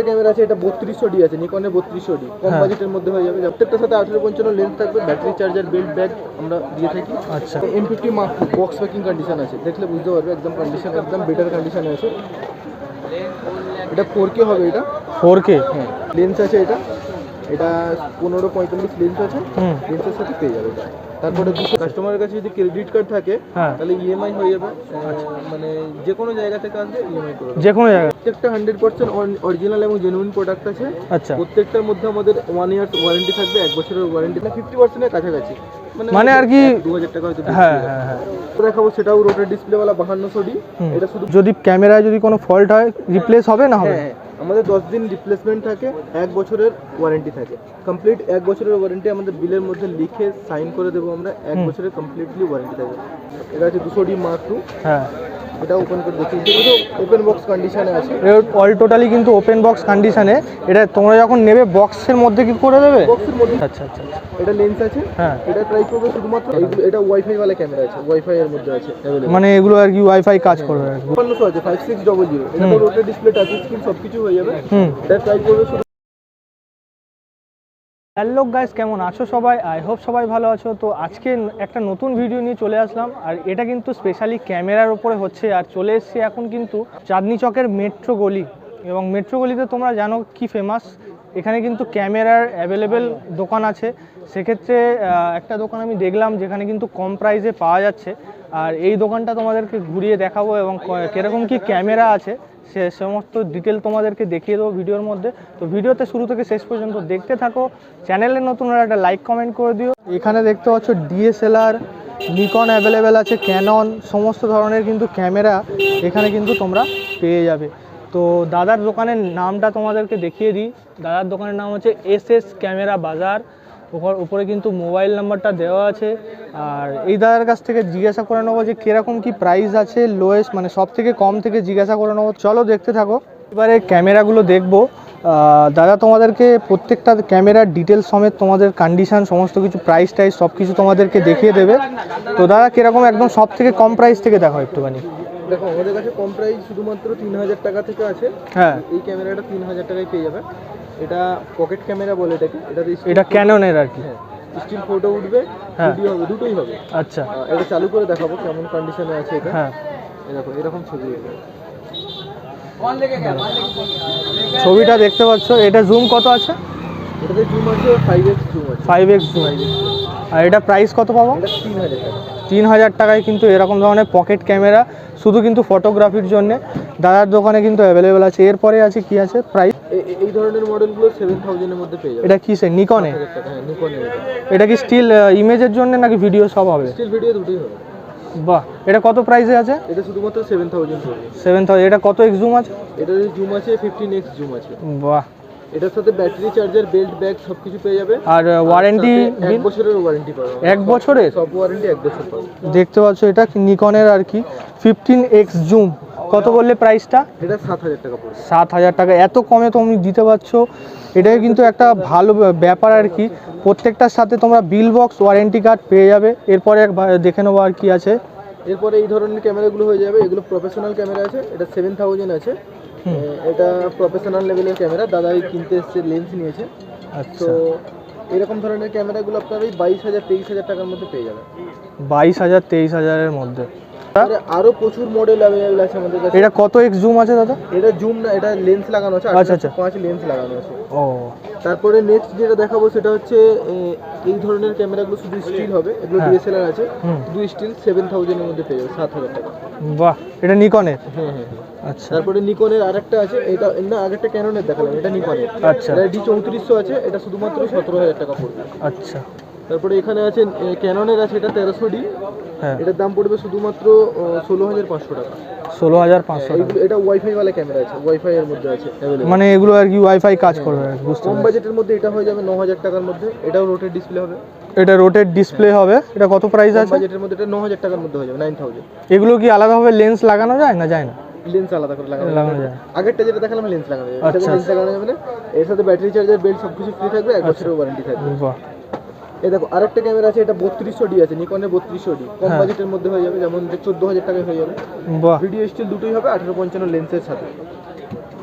আরেকটা ক্যামেরা আছে এটা বত্রিশশো ডি আছে নিকনের বত্রিশশো ডি। কম হ্যাঁ। বাজেটের মধ্যে হয়ে যাবে। প্রত্যেকটার সাথে আঠেরো পঞ্চান্ন লেন্স থাকবে ব্যাটারি চার্জার বেল্ট ব্যাগ আমরা দিয়ে থাকি। আচ্ছা। M fifty mark box packing condition আছে। দেখলে বুঝতে পারবে একদম কন্ডিশন একদম বেটার কন্ডিশনে আছে। এটা ফোর কে হবে এটা। ফোর কে হ্যাঁ। লেন্স আছে এটা। এটা পনেরো পঁয়তাল্লিশ লেন্স আছে। লেন্সের সাথে পেয়ে যাবে এটা। তারপরে কাস্টমারের কাছে যদি ক্রেডিট কার্ড থাকে হ্যাঁ। তাহলে ইএমআই হয়ে যাবে। মানে যে কোনো জায়গা থেকে আসবে ইএমআই করে যে কোনো জায়গায় প্রত্যেকটা হান্ড্রেড পার্সেন্ট অরিজিনাল এবং জেনুইন প্রোডাক্ট আছে। আচ্ছা। প্রত্যেকটার মধ্যে আমাদের ওয়ান ইয়ার ওয়ারেন্টি থাকবে এক বছরের ওয়ারেন্টি না ফিফটি পার্সেন্টের কাছাকাছি। মানে আর কি- দু হাজার টাকা হয়তো হ্যাঁ হ্যাঁ হ্যাঁ তো দেখাবো সেটাও রোটার ডিসপ্লেওয়ালা বাহান্নশো ডি। এটা শুধু যদি ক্যামেরায় যদি কোনো ফল্ট হয় রিপ্লেস হবে না হবে? হ্যাঁ হ্যাঁ। আমাদের দশ দিন রিপ্লেসমেন্ট থাকে এক বছরের ওয়ারেন্টি থাকে। কমপ্লিট এক বছরের ওয়ারেন্টি আমাদের বিলের মধ্যে লিখে সাইন করে দেবো আমরা এক বছরের কমপ্লিটলি ওয়ারেন্টি থাকে। এটা হচ্ছে দুশো ডি মার্ক টু হ্যাঁ। এটা ওপেন করে দেখি ওপেন বক্স কন্ডিশনে আছে। অল টোটালি কিন্তু ওপেন বক্স কন্ডিশনে এটা তোমরা যখন নেবে বক্সের মধ্যে কি করে দেবে? বক্সের মধ্যে আচ্ছা আচ্ছা আচ্ছা। এটা লেন্স আছে। হ্যাঁ। এটা ট্রাই করবে শুধুমাত্র এটা ওয়াইফাই ক্যামেরা আছে। ওয়াইফাই এর মধ্যে আছে। মানে এগুলো আর কি ওয়াইফাই কাজ করবে আর কি। বান্নশো আছে ফাইভ সিক্স ডবল জিরো এটা তো রোটের ডিসপ্লে টাচ স্ক্রিন সব কিছু হয়ে যাবে। এটা ট্রাই করবে হ্যালো গাইস, কেমন আছো সবাই? আই হোপ সবাই ভালো আছো। তো আজকে একটা নতুন ভিডিও নিয়ে চলে আসলাম, আর এটা কিন্তু স্পেশালি ক্যামেরার উপরে হচ্ছে, আর চলে এসেছি এখন কিন্তু চাঁদনি চকের মেট্রো গলি। এবং মেট্রো গলিতে তোমরা জানো কি ফেমাস এখানে কিন্তু ক্যামেরার অ্যাভেলেবেল দোকান আছে। সেক্ষেত্রে একটা দোকান আমি দেখলাম, যেখানে কিন্তু কম প্রাইসে পাওয়া যাচ্ছে। আর এই দোকানটা তোমাদেরকে ঘুরিয়ে দেখাবো এবং কীরকম কি ক্যামেরা আছে, সে সমস্ত ডিটেল তোমাদেরকে দেখিয়ে দেবো ভিডিওর মধ্যে। তো ভিডিওতে শুরু থেকে শেষ পর্যন্ত দেখতে থাকো। চ্যানেলে নতুন একটা লাইক কমেন্ট করে দিও। এখানে দেখতে পাচ্ছ ডিএসএলআর নিকন অ্যাভেলেবেল আছে ক্যানন সমস্ত ধরনের কিন্তু ক্যামেরা এখানে কিন্তু তোমরা পেয়ে যাবে। তো দাদার দোকানের নামটা তোমাদেরকে দেখিয়ে দিই। দাদার দোকানের নাম হচ্ছে এস এস ক্যামেরা বাজার উপর উপরে কিন্তু মোবাইল নাম্বারটা দেওয়া আছে। আর এই দাদার কাছ থেকে জিজ্ঞাসা করে নেব যে কীরকম কি প্রাইস আছে লোয়েস্ট মানে সব থেকে কম থেকে জিজ্ঞাসা করে নেব। চলো দেখতে থাকো। এবারে ক্যামেরাগুলো দেখব। দাদা তোমাদেরকে প্রত্যেকটা ক্যামেরার ডিটেলস সমেত তোমাদের কন্ডিশান সমস্ত কিছু প্রাইস টাইস সব কিছু তোমাদেরকে দেখিয়ে দেবে। তো দাদা কীরকম একদম সব থেকে কম প্রাইস থেকে দেখো একটুখানি। দেখো আমাদের কাছে কম প্রাইস শুধুমাত্র তিন হাজার টাকা থেকে আছে। হ্যাঁ। এই ক্যামেরাটা তিন হাজার টাকায় পেয়ে যাবে। এটা পকেট ক্যামেরা বলে এটাকে। এটাতে এটা ক্যাননের আর কি? স্টিল ফটো উঠবে হ্যাঁ। ভিডিও হবে দুটোই হবে। আচ্ছা। এটা চালু করে দেখাবো কেমন কন্ডিশনে আছে এটা। হ্যাঁ। এরকম এরকম ছবি হবে ছবিটা দেখতে পাচ্ছ এটা জুম কত আছে? এটাতে জুম আছে ফাইভ এক্স জুম আছে। ফাইভ এক্স জুম আর এটা প্রাইস কত পাবো? এটা তিন হাজার টাকা। তিন হাজার টাকায় কিন্তু এরকম ধরনের পকেট ক্যামেরা শুধু কিন্তু ফটোগ্রাফির জন্য। দাদার দোকানে কিন্তু অ্যাভেলেবেল আছে। এরপরে আছে কি আছে? প্রাইস এই ধরনের মডেলগুলো সেভেন থাউজেন্ডের মধ্যে পেয়ে যাবে। এটা কি সে? নিকনে হ্যাঁ এটা এটা কি স্টিল ইমেজের জন্য নাকি ভিডিও সব হবে? স্টিল ভিডিও দুটোই হবে। বাহ এটা কত প্রাইসে আছে? এটা শুধুমাত্র সেভেন থাউজেন্ড সেভেন থাউজেন্ড এটা কত এক্স জুম আছে এটাতে জুম আছে ফিফটিন এক্স জুম আছে। বাহ এটার সাথে ব্যাটারি চার্জার বেল্ট ব্যাগ সব কিছু পেয়ে যাবে। আর ওয়ারেন্টি এক বছরের ওয়ারেন্টি পাবে। এক বছরের? সব ওয়ারেন্টি এক বছর পাবে। দেখতে পাচ্ছ এটা নিকনের আর কি। ফিফটিন এক্স জুম কত বললে প্রাইসটা এটা সাত হাজার টাকা পড়বে। সাত হাজার টাকা। এত কমে তুমি দিতে পারছ। এটাই কিন্তু একটা ভালো ব্যাপার আর কি। প্রত্যেকটার সাথে তোমরা বিল বক্স ওয়ারেন্টি কার্ড পেয়ে যাবে। এরপরে একবার দেখে নেব আর কি আছে। এরপরে এই ধরনের ক্যামেরাগুলো হয়ে যাবে। এগুলো প্রফেশনাল ক্যামেরা আছে। এটা সেভেন থাউজেন্ড আছে। এটা প্রফেশনাল লেভেলের ক্যামেরা দাদা এই কিনতে এসছে লেন্স নিয়েছে। আচ্ছা। তো এরকম ধরনের ক্যামেরাগুলো আপনার ওই বাইশ হাজার তেইশ হাজার টাকার মধ্যে পেয়ে যাবেন। বাইশ হাজার তেইশ হাজারের মধ্যে। আর প্রচুর মডেল অ্যাভেলেবল আছে আমাদের কাছে। এটা কত এক্স জুম আছে দাদা? এটা জুম না এটা লেন্স লাগানো আছে আচ্ছা, আচ্ছা। পাঁচ লেন্স লাগানো আছে। ও। তারপরে নেক্সট যেটা দেখাবো সেটা হচ্ছে এই ধরনের ক্যামেরাগুলো শুধু স্টিল হবে এগুলো হ্যাঁ। ডিএসএলআর আছে। হুম। শুধু স্টিল সেভেন থাউজেন্ডের মধ্যে পেয়ে যাবে সাত হাজার টাকা। বাহ এটা নিকনের হ্যাঁ হ্যাঁ হ্যাঁ। আচ্ছা। তারপরে নিকনের আরেকটা আছে এটা না আগেরটা ক্যাননের দেখালাম এটা নিকনের। আচ্ছা। এটা ডি চৌত্রিশশো আছে এটা শুধুমাত্র সতেরো হাজার টাকা পড়বে। আচ্ছা। তারপরে এখানে আছে ক্যাননের আছে এটা তেরোশো ডি। হ্যাঁ। এটার দাম পড়বে শুধুমাত্র ষোলো হাজার পাঁচশো টাকা। ষোলো হাজার পাঁচশো টাকা। এটা ওয়াইফাই ওয়ালা ক্যামেরা আছে ওয়াইফাই এর মধ্যে আছে মানে এগুলো আর কি ওয়াইফাই কাজ করবে কম বাজেটের মধ্যে এটা হয়ে যাবে ন হাজার টাকার মধ্যে এটাও রোটের ডিসপ্লে হবে। এটা রোটেড ডিসপ্লে হবে এটা কত প্রাইস আছে? বাজেটের মধ্যে এটা ন হাজার টাকার মধ্যে হয়ে যাবে নাইন থাউজেন্ড এগুলো কি আলাদাভাবে লেন্স লাগানো যায় না যায় না? লেন্স আলাদা করে লাগানো যাবে। যায়। আগেরটা যেটা দেখালাম লেন্স লাগানো যাবে আচ্ছা, লেন্স লাগানো যাবে না। এর সাথে ব্যাটারি চার্জার বেল্ট সব কিছু ফ্রি থাকবে এক বছরের ওয়ারেন্টি থাকবে। বাহ। এই দেখো আরেকটা ক্যামেরা আছে এটা বত্রিশশো ডি আছে নিকনের বত্রিশশো ডি। কম হ্যাঁ। বাজেটের মধ্যে হয়ে যাবে যেমন চোদ্দ হাজার টাকায় হয়ে যাবে। বাহ। ভিডিও স্টিল দুটোই হবে আঠারো পঞ্চান্ন লেন্সের সাথে।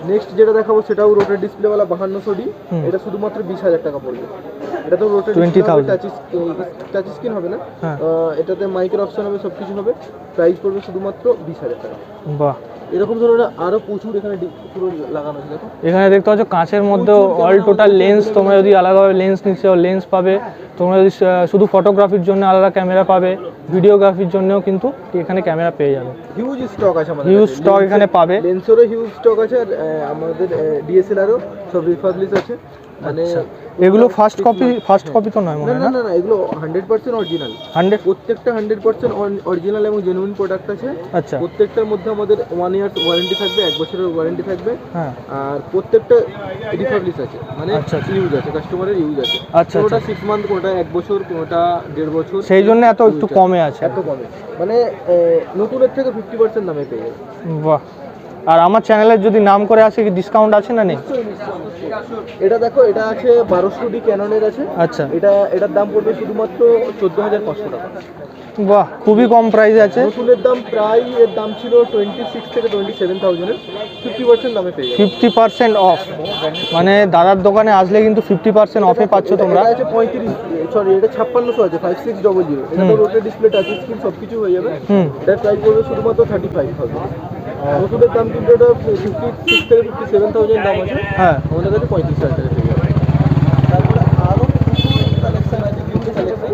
নেক্সট যেটা দেখাবো সেটাও রোটের ডিসপ্লেওয়ালা বাহান্নশো ডি। এটা শুধুমাত্র বিশ হাজার টাকা পড়বে। এটা তো রোটের 20,000 টাচ টাচ স্ক্রিন হবে না। হ্যাঁ। এটাতে মাইকের অপশন হবে সব কিছু হবে। প্রাইস পড়বে শুধুমাত্র বিশ হাজার টাকা। বাহ। এরকম ধরনের আরও প্রচুর এখানে পুরো লাগানো আছে দেখো। এখানে দেখতে পাচ্ছ কাঁচের মধ্যে অল টোটাল লেন্স তোমরা যদি আলাদাভাবে লেন্স নিচ্ছ লেন্স পাবে। তোমরা যদি শুধু ফটোগ্রাফির জন্য আলাদা ক্যামেরা পাবে ভিডিওগ্রাফির জন্যও কিন্তু এখানে ক্যামেরা পেয়ে যাবে। হিউজ স্টক আছে আমাদের হিউজ স্টক এখানে পাবে। লেন্সেরও হিউজ স্টক আছে আর আমাদের ডিএসএলআরও সব রিফাবলিশ আছে। মানে আচ্ছা। এগুলো ফার্স্ট কপি ফার্স্ট কপি তো নয় মনে হয় না না না? এগুলো হান্ড্রেড পার্সেন্ট অরিজিনাল হান্ড্রেড প্রত্যেকটা হান্ড্রেড পার্সেন্ট অরিজিনাল এবং জেনুইন প্রোডাক্ট আছে। আচ্ছা। প্রত্যেকটার মধ্যে আমাদের ওয়ান ইয়ার ওয়ারেন্টি থাকবে এক বছরের ওয়ারেন্টি থাকবে। হ্যাঁ। আর প্রত্যেকটা রিফাবলিশ আছে মানে আচ্ছা, আচ্ছা। ইউজ আছে কাস্টমারের ইউজ আছে। আচ্ছা, আচ্ছা। সিক্স মান্থ কোনোটা এক বছর কোটা দেড় বছর সেই জন্য এত একটু কমে আছে। এত কমে। মানে নতুনের থেকে ফিফটি পার্সেন্ট দামে পেয়ে যাবে। বাহ। আর আমার চ্যানেলের যদি নাম করে আসে কি ডিসকাউন্ট আছে না নেই? এটা দেখো এটা আছে বারোশো ডি ক্যাননের আছে। আচ্ছা। এটা এটার দাম পড়বে শুধুমাত্র চোদ্দ হাজার পাঁচশো টাকা। বাহ খুবই কম প্রাইস আছে। নতুনের দাম প্রায় এর দাম ছিল টোয়েন্টি সিক্স থেকে টোয়েন্টি সেভেন থাউজেন্ডের ফিফটি পার্সেন্ট দামে পেয়ে ফিফটি পার্সেন্ট অফ মানে দাদার দোকানে আসলে কিন্তু ফিফটি পার্সেন্ট অফে পাচ্ছ তোমরা। আছে পঁয়ত্রিশ সরি এটা ছাপ্পান্নশো আছে ফাইভ সিক্স ডবল জিরো এটা রোটের ডিসপ্লে টাচ স্ক্রিন সব কিছু হয়ে যাবে। এটার প্রাইস পড়বে শুধুমাত্র থার্টি ফাইভ থাউজেন্ড নতুনের দাম কিন্তু এটা ফিফটি সিক্স থেকে ফিফটি সেভেন থাউজেন্ড দাম আছে। হ্যাঁ। আমাদের কাছে পঁয়ত্রিশ হাজার টাকা যাবে তারপরে আরও কিছু কালেকশন আছে বিভিন্ন কালেকশন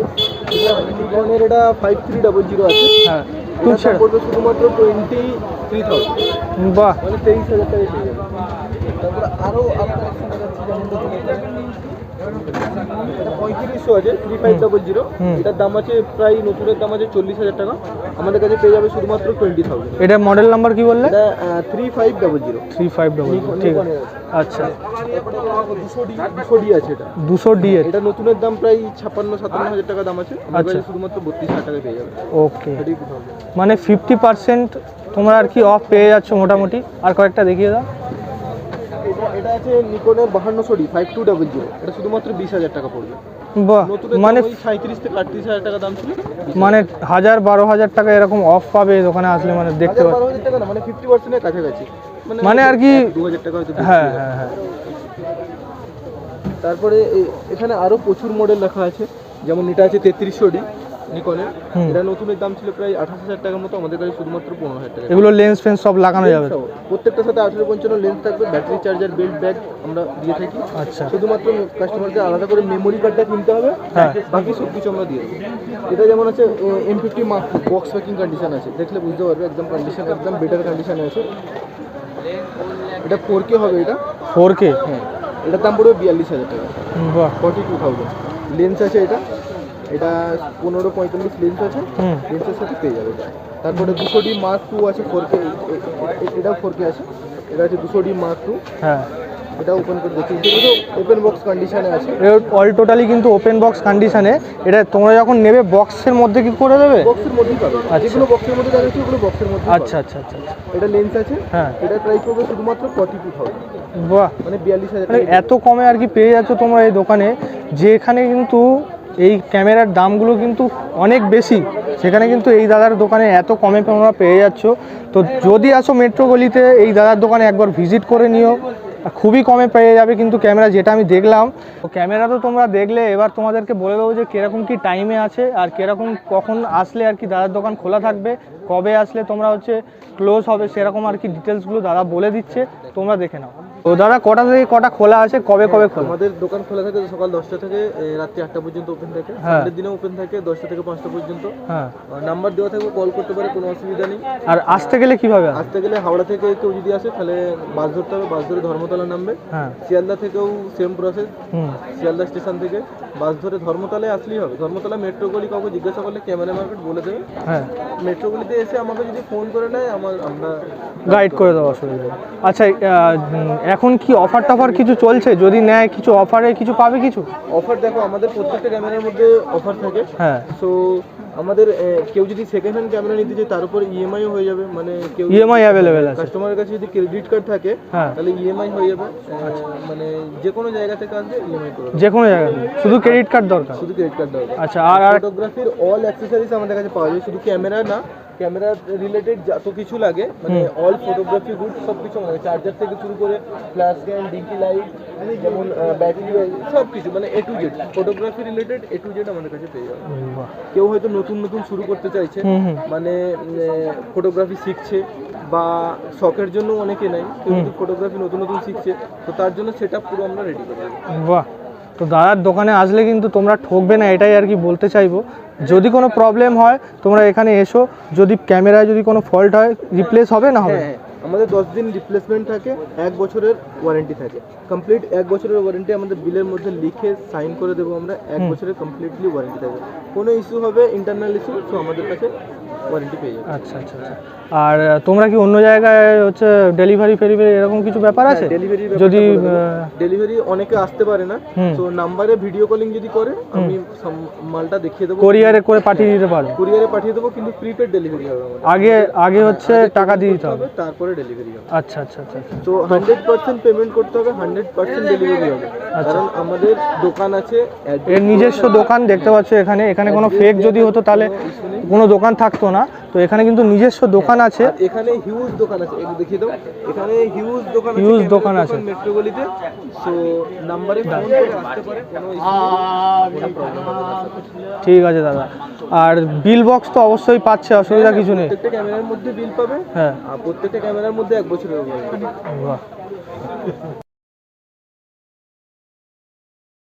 নিকনের এটা ফাইভ থ্রি ডাবল জিরো আছে। হ্যাঁ। দাম পড়বে শুধুমাত্র টোয়েন্টি থ্রি থাউজেন্ড বাহ। মানে তেইশ হাজার পেয়ে যাবে। তারপরে আরও আরও কালেকশন যেমন পঁয়ত্রিশশো আছে থ্রি ফাইভ ডাবল জিরো এটার দাম আছে প্রায় নতুনের দাম আছে চল্লিশ হাজার টাকা। আমাদের কাছে পেয়ে যাবে শুধুমাত্র টোয়েন্টি থাউজেন্ড এটা মডেল নাম্বার কি বললে? Three five double zero three five double ঠিক আছে। আচ্ছা। দুশো ডি আছে এটা। দুশো ডি এটা নতুনের দাম প্রায় ছাপ্পান্ন সাতান্ন হাজার টাকা দাম আছে। আচ্ছা। শুধুমাত্র বত্রিশ হাজার টাকা পেয়ে যাবে। ওকে। মানে ফিফটি পার্সেন্ট তোমরা আর কি অফ পেয়ে যাচ্ছ মোটামুটি। আর কয়েকটা দেখিয়ে দাও। এটা আছে নিকনের বাহান্নশো D five two double zero এটা শুধুমাত্র বিশ হাজার টাকা পড়বে। বাহ মানে মানে সাঁত্রিশ থেকে আটত্রিশ হাজার টাকা দাম ছিল। মানে হাজার বারো হাজার টাকা এরকম অফ পাবে দোকানে আসলে মানে দেখতে পাচ্ছ। বারো হাজার টাকা না মানে ফিফটি পার্সেন্টের কাছাকাছি। মানে আর কি দু হাজার টাকা হয়তো হ্যাঁ হ্যাঁ হ্যাঁ তারপরে এখানে আরও প্রচুর মডেল রাখা আছে। যেমন এটা আছে তেত্রিশশো ডি নিকনের এটা নতুনের দাম ছিল প্রায় আঠাশ হাজার টাকার মতো আমাদের কাছে শুধুমাত্র পনেরো হাজার টাকা। এগুলো লেন্স ফেন্স সব লাগানো যাবে। তো? প্রত্যেকটার সাথে আঠেরো পঞ্চান্ন লেন্স থাকবে ব্যাটারি চার্জার বেল্ট ব্যাগ আমরা দিয়ে থাকি। আচ্ছা। শুধুমাত্র কাস্টমারকে আলাদা করে মেমোরি কার্ডটা কিনতে হবে হ্যাঁ। বাকি সব কিছু আমরা দিয়ে দেবো। এটা যেমন আছে M fifty box packing condition আছে। দেখলে বুঝতে পারবে একদম কন্ডিশন একদম বেটার কন্ডিশনে আছে। এটা ফোর কে হবে এটা। ফোর কে হ্যাঁ। এটার দাম পড়বে বিয়াল্লিশ হাজার টাকা। ফর্টি টু থাউজেন্ড লেন্স আছে এটা। এটা পনেরো পঁয়তাল্লিশ লেন্স আছে। লেন্সের সাথে পেয়ে যাবে তারপরে দুশো ডি মার্ক টু আছে ফোর কে এটাও ফোর কে আছে। এটা আছে দুশো ডি মার্ক টু হ্যাঁ। এটা ওপেন করে ওপেন বক্স কন্ডিশনে আছে। অল টোটালি কিন্তু ওপেন বক্স কন্ডিশনে এটা তোমরা যখন নেবে বক্সের মধ্যে কি করে দেবে? বক্সের মধ্যেই পাবে। আচ্ছা। যেগুলো বক্সের মধ্যে দেখাচ্ছি ওগুলো বক্সের মধ্যে আচ্ছা আচ্ছা আচ্ছা আচ্ছা। এটা লেন্স আছে। হ্যাঁ। এটা প্রাইস পড়বে শুধুমাত্র ফর্টি টু থাউজেন্ড বাহ। মানে বিয়াল্লিশ হাজার মানে এত কমে আর কি পেয়ে যাচ্ছ তোমরা এই দোকানে। যেখানে কিন্তু এই ক্যামেরার দামগুলো কিন্তু অনেক বেশি। সেখানে কিন্তু এই দাদার দোকানে এত কমে তোমরা পেয়ে যাচ্ছ। তো যদি আসো মেট্রো গলিতে, এই দাদার দোকানে একবার ভিজিট করে নিও। খুবই কমে পেয়ে যাবে কিন্তু ক্যামেরা যেটা আমি দেখলাম। ক্যামেরা তো তোমরা দেখলে, এবার তোমাদেরকে বলে দেবো যে কীরকম কি টাইমে আছে আর কীরকম কখন আসলে আর কি দাদার দোকান খোলা থাকবে, কবে আসলে তোমরা হচ্ছে ক্লোজ হবে সেরকম আর কি ডিটেলসগুলো দাদা বলে দিচ্ছে। তোমরা দেখে নাও। তো দাদা কটা থেকে কটা খোলা আছে? কবে কবে খোলা? আমাদের দোকান খোলা থাকে সকাল দশটা থেকে রাত্রি আটটা পর্যন্ত ওপেন থাকে। সানডের দিনে ওপেন থাকে দশটা থেকে পাঁচটা পর্যন্ত। হ্যাঁ। নাম্বার দেওয়া থাকবে কল করতে পারে কোনো অসুবিধা নেই। আর আসতে গেলে কীভাবে আসতে গেলে হাওড়া থেকে কেউ যদি আসে তাহলে বাস ধরতে হবে বাস ধরে ধর্মতলা নামবে। হ্যাঁ। শিয়ালদা থেকেও সেম প্রসেস হুম। শিয়ালদা স্টেশন থেকে বাস ধরে ধর্মতলায় আসলেই হবে। ধর্মতলা মেট্রো গলি কাউকে জিজ্ঞাসা করলে ক্যামেরা মার্কেট বলে দেবে। হ্যাঁ। মেট্রো গলিতে এসে আমাকে যদি ফোন করে নেয় আমার আমরা গাইড করে দেওয়া অসুবিধা। আচ্ছা এখন কি অফার টফার কিছু চলছে? যদি নেয় কিছু অফারে কিছু পাবে কিছু? অফার দেখো আমাদের প্রত্যেকটা ক্যামেরার মধ্যে অফার থাকে। হ্যাঁ। সো আমাদের কেউ যদি সেকেন্ড হ্যান্ড ক্যামেরা নিতে চায় তার উপর ইএমআইও হয়ে যাবে। মানে কেউ ইএমআই অ্যাভেলেবেল আছে। কাস্টমারের কাছে যদি ক্রেডিট কার্ড থাকে হ্যাঁ। তাহলে ইএমআই হয়ে যাবে। এ, মানে যে কোনো জায়গা থেকে আসবে ইএমআই করে যে কোনো জায়গায় শুধু ক্রেডিট কার্ড দরকার? শুধু ক্রেডিট কার্ড দরকার। আচ্ছা আর ফটোগ্রাফির অল অ্যাক্সেসরিজ আমাদের কাছে পাওয়া যায়। শুধু ক্যামেরা না ক্যামেরা রিলেটেড যত কিছু লাগে মানে অল ফটোগ্রাফি গুড সব কিছু আমাদের চার্জার থেকে শুরু করে ফ্ল্যাশ স্ক্যান ডিঙ্কি লাইট যেমন ব্যাটারি সব কিছু মানে A to Z photography related A to Z আমাদের কাছে পেয়ে যাবে। কেউ হয়তো নতুন নতুন শুরু করতে চাইছে মানে ফটোগ্রাফি শিখছে বা শখের জন্য অনেকে নাই কেউ কিন্তু ফটোগ্রাফি নতুন নতুন শিখছে তো তার জন্য সেটা পুরো আমরা রেডি করে বাহ। তো দাদার দোকানে আসলে কিন্তু তোমরা ঠকবে না এটাই আর কি বলতে চাইব। যদি কোনো প্রবলেম হয় তোমরা এখানে এসো। যদি ক্যামেরায় যদি কোনো ফল্ট হয় রিপ্লেস হবে না হবে? হ্যাঁ হ্যাঁ। আমাদের দশ দিন রিপ্লেসমেন্ট থাকে এক বছরের ওয়ারেন্টি থাকে। কমপ্লিট এক বছরের ওয়ারেন্টি আমাদের বিলের মধ্যে লিখে সাইন করে দেবো আমরা এক বছরের কমপ্লিটলি ওয়ারেন্টি থাকে কোনো ইস্যু হবে ইন্টারনাল ইস্যু তো আমাদের কাছে ওয়ারেন্টি পেয়ে যাবে। আচ্ছা আচ্ছা আচ্ছা। আর তোমরা কি অন্য জায়গায় হচ্ছে ডেলিভারি ফেরিভারি এরকম কিছু ব্যাপার আছে? ডেলিভারি যদি ডেলিভারি অনেকে আসতে পারে না। তো নাম্বারে ভিডিও কলিং যদি করে আমি মালটা দেখিয়ে দেবো। কোরিয়ারে করে পাঠিয়ে দিতে পারো। কুরিয়ারে পাঠিয়ে দেবো কিন্তু প্রিপেড ডেলিভারি হবে আগে আগে হচ্ছে টাকা দিয়ে দিতে হবে তারপরে ডেলিভারি হবে। আচ্ছা আচ্ছা আচ্ছা আচ্ছা। তো হান্ড্রেড পার্সেন্ট পেমেন্ট করতে হবে হান্ড্রেড পার্সেন্ট ডেলিভারি হবে। কারণ আমাদের দোকান আছে এর নিজস্ব দোকান দেখতে পাচ্ছ এখানে। এখানে কোনো ফেক যদি হতো তাহলে কোনো দোকান থাকতো না। তো এখানে কিন্তু নিজস্ব দোকান আছে। এখানে হিউজ দোকান আছে। একটু দেখিয়ে দাও। এখানে হিউজ দোকান Huge দোকান আছে। মেট্রো গলিতে সো নাম্বারে না। ঠিক আছে দাদা। আর বিল বক্স তো অবশ্যই পাচ্ছে অসুবিধা কিছু নেই। প্রত্যেকটা ক্যামেরার মধ্যে বিল পাবে। হ্যাঁ। আর প্রত্যেকটা ক্যামেরার মধ্যে এক বছরের ওয়ারেন্টি বাহ।